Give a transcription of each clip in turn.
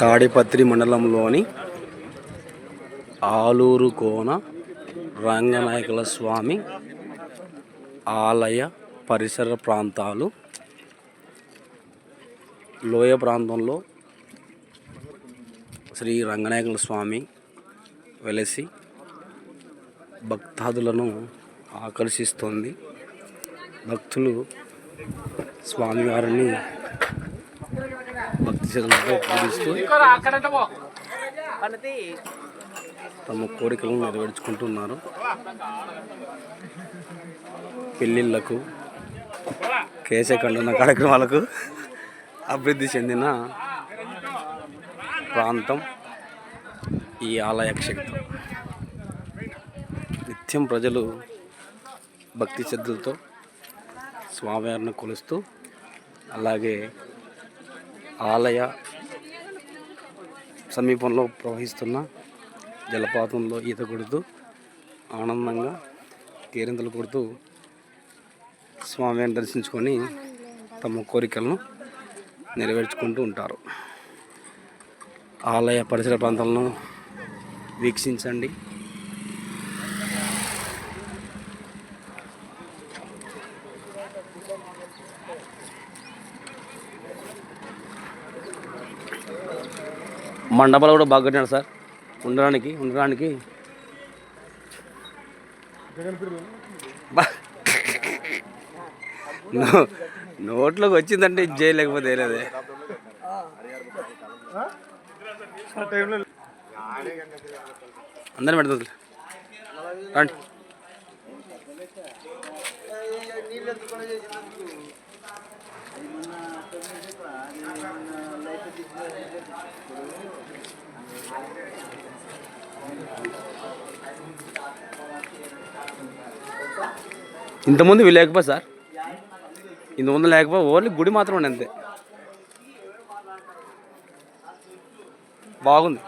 తాడిపత్రి మండలంలోని ఆలూరు కోన రంగనాయకుల స్వామి ఆలయ పరిసర ప్రాంతాలు లోయ ప్రాంతంలో శ్రీ రంగనాయకుల స్వామి వెలసి భక్తాదులను ఆకర్షిస్తుంది. భక్తులు స్వామివారిని భక్తి శ్రద్ధలతో పూజిస్తూ తమ కోరికలను నెరవేర్చుకుంటున్నారు. పెళ్ళిళ్ళకు కేశఖండన కార్యక్రమాలకు అభివృద్ధి చెందిన ప్రాంతం ఈ ఆలయ క్షేత్రం. నిత్యం ప్రజలు భక్తి శ్రద్ధలతో స్వామివారిని కొలుస్తూ అలాగే ఆలయ సమీపంలో ప్రవహిస్తున్న జలపాతంలో ఈత కొడుతూ ఆనందంగా కేరింతలు కొడుతూ స్వామిని దర్శించుకొని తమ కోరికలను నెరవేర్చుకుంటూ ఉంటారు. ఆలయ పరిసర ప్రాంతాలను వీక్షించండి. మండపాలు కూడా బాగా కట్టినాడు సార్. ఉండడానికి ఉండడానికి. నోట్లోకి వచ్చిందంటే ఇది చేయలేకపోతే లేదే. అందరిని పెడతా రండి. ఇంతకుముందు వీళ్ళు లేకపోతే సార్ ఇంతకుముందు లేకపోతే ఓన్లీ గుడి మాత్రం ఉండే అంతే బాగుంది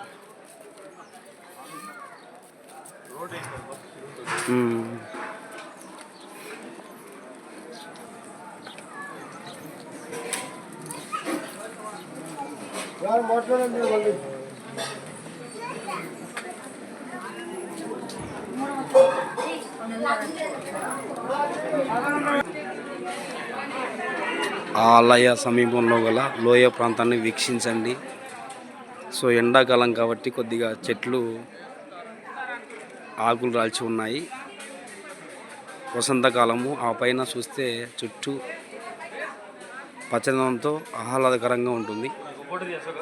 మ్మ్. ఆలయ సమీపంలో గల లోయ ప్రాంతాన్ని వీక్షించండి. సో ఎండాకాలం కాబట్టి కొద్దిగా చెట్లు ఆకులు రాల్చి ఉన్నాయి. వసంతకాలము ఆ పైన చూస్తే చుట్టూ పచ్చదనంతో ఆహ్లాదకరంగా ఉంటుంది. ಕೊಡ್ರಿ ಅಶೋಕ.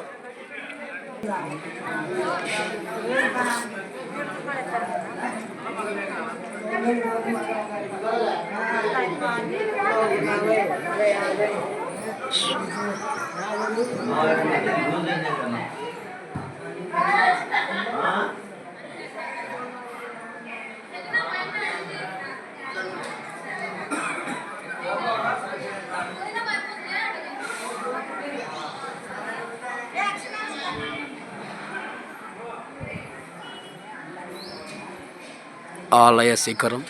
ఆలయ శిఖరం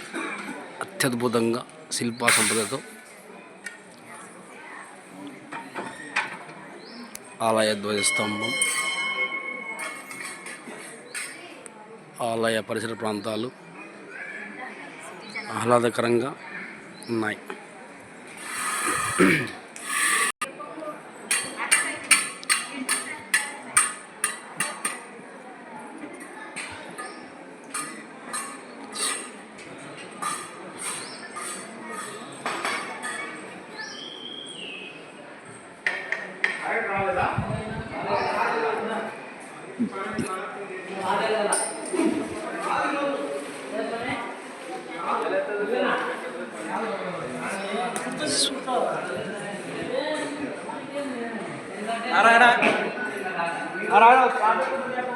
అత్యద్భుతంగా శిల్పా సంపదతో ఆలయ ధ్వజస్తంభం ఆలయ పరిసర ప్రాంతాలు ఆహ్లాదకరంగా ఉన్నాయి. 알아 알아. 알아 알아.